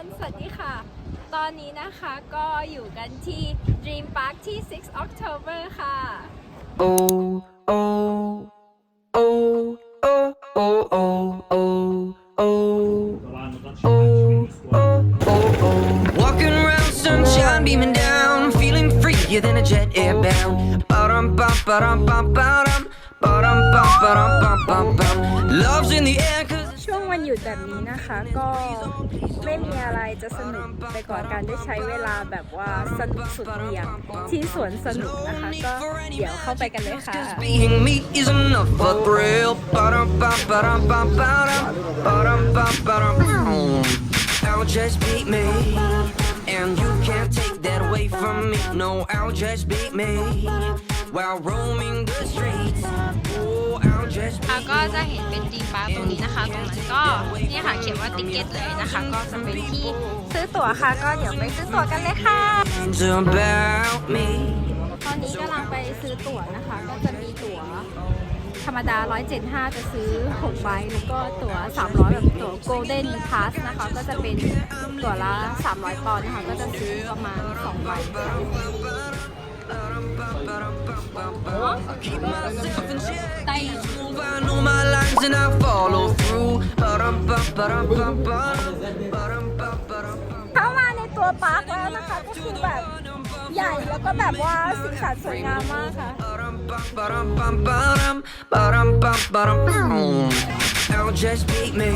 สวัสดีค่ะ ตอนนี้นะคะก็อยู่กันที่ Dream Park ที่ 6 October ค่ะ Oh, oh, oh, oh, oh, oh, oh, oh, oh, oh. Walking around, sunshine beaming down, feeling freer than a jet airbound. Ba-dum, bum, ba-dum, bum, ba-dum, ba-dum, bum, ba-dum, bum, bum, bum. Love's in the air 'cause ช่ วันหยุดแบบนี้นะคะ ก็ไม่มีอะไรจะสนุกไปกว่าการได้ใช้เวลาแบบว่าสนุกสุดเหวี่ยงที่สวนสนุกนะคะ ก็เดี๋ยวเข้าไปกันเลยค่ะ And you can't take that Oh, I'll just ค่ะ beat ก็จะเห็นเป็นดีปาร์ตรงนี้นะคะ ตรงนั้นก็นี่ค่ะเขียนว่าติ๊กเก็ตเลยนะคะ ก็จะเป็นที่ซื้อตั๋วค่ะ ก็เดี๋ยวไปซื้อตั๋วกันเลยค่ะ ตอนนี้กำลังไปซื้อตั๋วนะคะ ก็จะมีตั๋วธรรมดา 175 จะซื้อ 6 ใบ แล้วก็ตั๋ว 300 แบบตั๋ว Golden Pass นะคะ ก็จะเป็นตั๋วละ 300 ปอนด์นะคะ ก็จะซื้อประมาณ 2 ใบ เข้ามาในตัวปาร์คแล้วนะคะก็คือแบบใหญ่แล้วก็แบบว่าสีสันสวยงามมากค่ะ just beat me.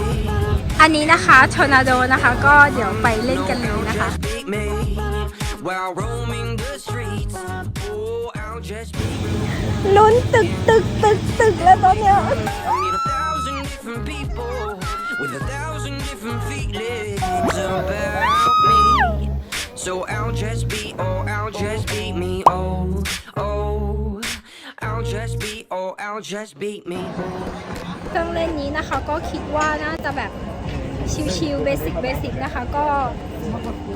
อันนี้นะคะทอร์นาโดนะคะก็เดี๋ยวไปเล่นกันเลยนะคะ beat me while roaming the streets. Oh, I'll just beat me. ลุ้นตึกตึกตึกตึกแล้วตอนเนี้ย I meet a thousand different people with a thousand different feelings about me. So I'll just be, oh, I'll just beat me, oh, oh. I'll just be, oh, I'll just beat me. เครื่องเล่นนี้นะคะก็คิดว่าน่าจะแบบชิลๆเบสิกเบสิกนะคะ ก็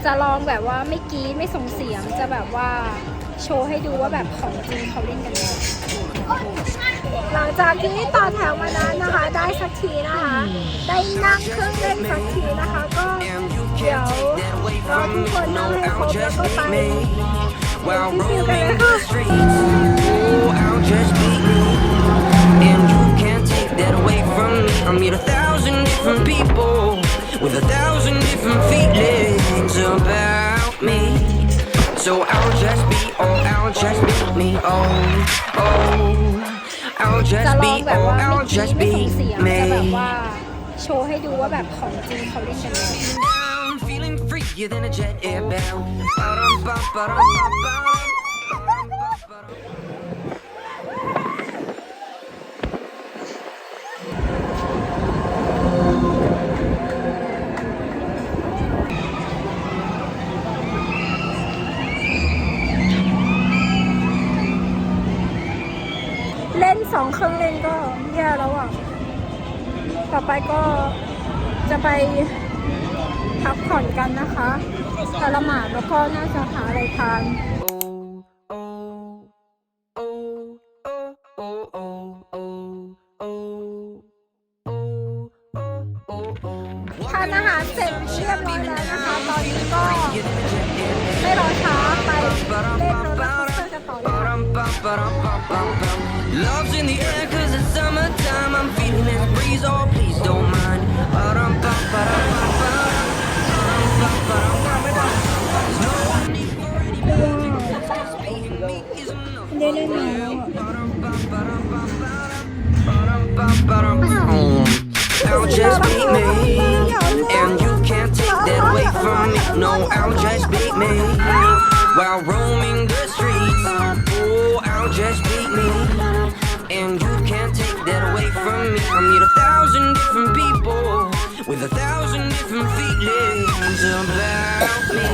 จะลองแบบว่าไม่กรี๊ดไม่ส่งเสียงจะแบบว่าโชว์ให้ดูว่าแบบของจริงเขาเล่นกันแล้หลังจากที่ต่อแถวมานานนะคะ ได้สักทีนะคะ ได้นั่งเครื่องเล่นสักทีนะคะ ก็เดี๋ยวรอทุกคนนั่งให้ครบแล้วก็ไปที่ฟิวกันเลยค่ะ that meet a thousand different people with a thousand different feelings. So I'll just be, oh, I'll just beat me, oh, oh. I'll จะ just ล be, องแบบ oh, ว่าไม่ I'll กรีด just ไม่ส่ง beat เสียงจะแบบ me. ว่าโชว์ให้ดูว่าแบบของจริงเขาเล่นกันยังไง down, feeling freer than a jet airbound. Ba-dum, สองเครื่องเล่นก็แย่แล้วอะ ต่อไปก็จะไปพักผ่อนกันนะคะจละหมาดแล้วก็น่าจะหาอะไรทานทานอาหารเสร็จเรียบร้อยแล้วนะคะ ตอนนี้ก็ไม่รอช้าไปเล่น Love's in the air cause it's summertime. I'm feeling this breeze, oh please don't mind. I'll just be me, and you can't take that away from me. No, I'll just be me while roaming I meet a thousand different people with a thousand different feelings about me.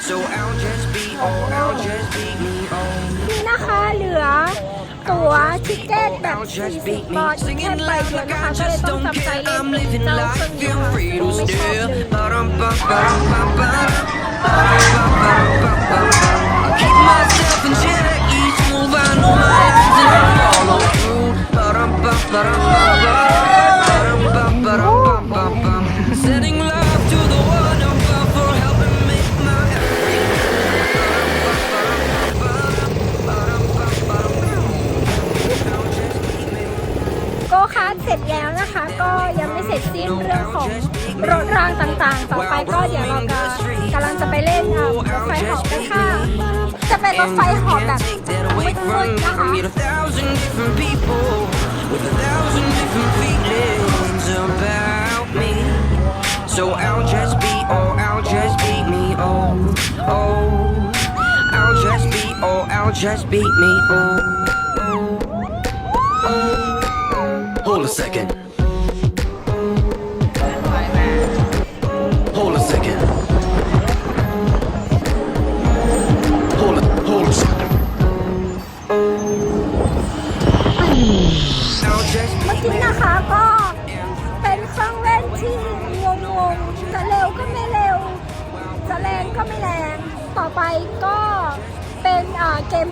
So I'll just be, oh, I'll just beat me, oh. นี่นะคะเหลือตั๋วทิเก็ตแบบ 40 บาทอีกแค่ใบเดียวนะคะ ก็เลยต้องจำใจเล่นเจ้าเครื่องนี้ค่ะไม่ชอบเลย I keep myself in check each move I know my lines เรื่องของรถรางต่างๆ ต่อไปก็เดี๋ยวเราจะกำลังจะไปเล่นอะรถไฟหอบกันค่ะจะเป็นรถไฟหอบแบบ Take that มืดๆ me. นะคะ I meet a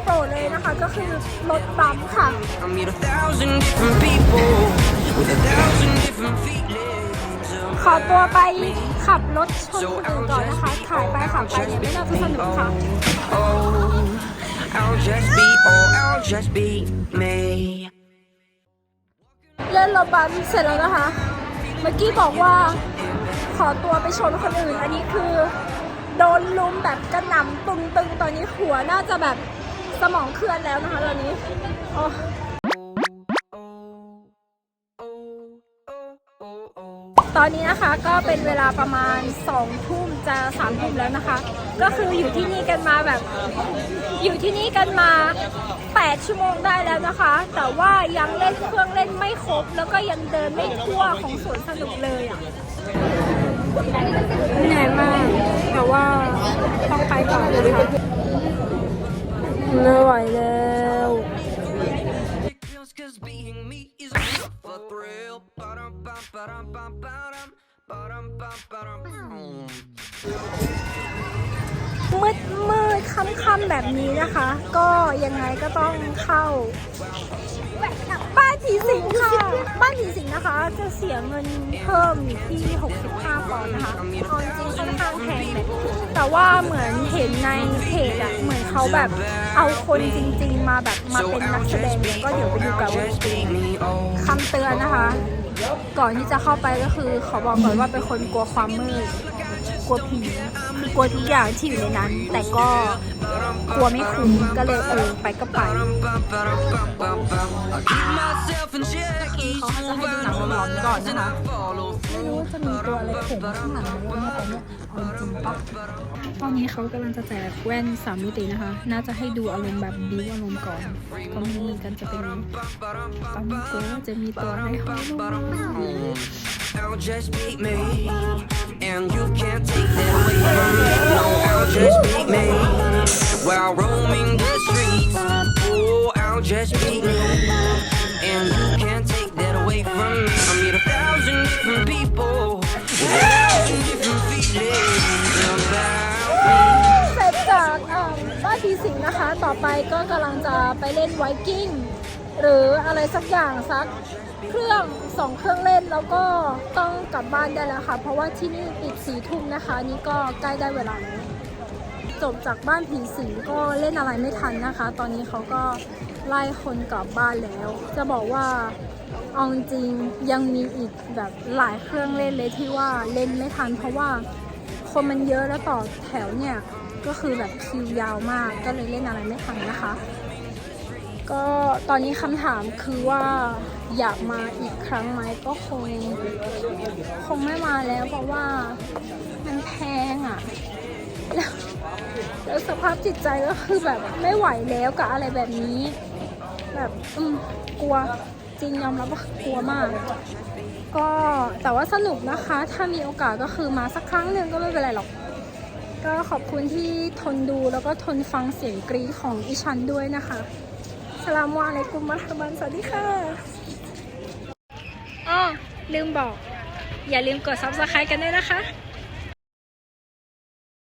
ปรดเลยนะคะ ก็คือรถบัมป์ค่ะ I meet a thousand different people with a thousand different feelings. ขอตัวไปขับรถชนคนอื่นก่อนนะคะ ถ่ายไปขับไปเนี่ยไม่น่าจะสนุกค่ะ Oh, I'll just be, oh, I'll just be me. เล่นรถบัมป์เสร็จแล้วนะคะ เมื่อกี้บอกว่าขอตัวไปชนคนอื่น อันนี้คือ โดนลุมแบบกระหน่ำตึงๆตอนนี้หัวน่าจะแบบ สมองเคลื่อนแล้วนะคะตอนนี้โอ้ตอนนี้นะคะก็เป็นเวลาประมาณ2ทุ่มจะ3ทุ่มแล้วนะคะ ก็คืออยู่ที่นี่กันมาแบบ อยู่ที่นี่กันมา 8 ชั่วโมงได้แล้วนะคะ แต่ว่ายังเล่นเครื่องเล่นไม่ครบ แล้วก็ยังเดินไม่ทั่วของสวนสนุกเลยอะเหนื่อยมาก แต่ว่าต้องไปต่อนะคะ ไม่ไหวแล้ว มืดมืดค่ำค่ำแบบนี้นะคะ ก็ยังไงก็ต้องเข้า บ้านผีสิงค่ะ บ้านผีสิงนะคะ จะเสียเงินเพิ่มอยู่ที่ 65ปอนด์นะคะเอาจริงค่อนข้างแพงเลยแต่ว่าเหมือนเห็นในเพจอะเหมือนเขาแบบเอาคนจริง ๆ มาแบบมาเป็นนักแสดงเนี่ยก็เดี๋ยวไปดูกันว่าคำเตือนนะคะ ก่อนที่จะเข้าไปก็คือขอบอกก่อนว่าเป็นคนกลัวความมืด กลัวผีคือกลัวทุกอย่างที่อยู่ในนั้น แต่ก็กลัวไม่คุ้มก็เลยเออไปก็ไป Ba-dum-bum-ba-dum-bum-bum. I keep myself in check. เขาจะให้ดูหนังร้อนๆก่อนนะคะไม่รู้ว่าจะมีตัวอะไรโผล่มาข้างหลังไหมเนี่ยตอนเนี้ยเอาจริงปะตอนนี้เขากำลังจะแจกแว่นสามมิตินะคะ น่าจะให้ดูอารมณ์แบบบิ้วอารมณ์ก่อนก็ไม่มีกันจะเป็นยังไงตอนนี้กลัวว่าจะมีตัวอะไรเข้ามา I'll just be me, and you ต่อไปก็กำลังจะไปเล่นไวกิ้ง หรืออะไรสักอย่างสักเครื่องสองเครื่องเล่นแล้วก็ต้องกลับบ้านได้แล้วค่ะ เพราะว่าที่นี่ปิดสี่ทุ่มนะคะ นี่ก็ใกล้ได้เวลาแล้วจบจากบ้านผีสิงก็เล่นอะไรไม่ทันนะคะ ตอนนี้เขาก็ไล่คนกลับบ้านแล้ว จะบอกว่าเอาจริงยังมีอีกแบบหลายเครื่องเล่นเลยที่ว่าเล่นไม่ทัน เพราะว่าคนมันเยอะแล้วต่อแถวเนี่ย ก็คือแบบคิวยาวมากก็เลยเล่นอะไรไม่ทันนะคะ ก็ตอนนี้คำถามคือว่าอยากมาอีกครั้งไหมก็คง คงไม่มาแล้วเพราะว่ามันแพงอะแล้วแล้วสภาพจิตใจก็คือแบบไม่ไหวแล้วกับอะไรแบบนี้ แบบอืมกลัวจริงยอมรับว่ากลัวมาก ก็แต่ว่าสนุกนะคะ ถ้ามีโอกาสก็คือมาสักครั้งหนึ่งก็ไม่เป็นไรหรอก ก็ขอบคุณที่ทนดูแล้วก็ทนฟังเสียงกรี๊ดของอิชันด้วยนะคะ สลามวาเลกุมมะฮ์บันสวัสดีค่ะอ้อลืมบอก อย่าลืมกด subscribe กันด้วยนะคะ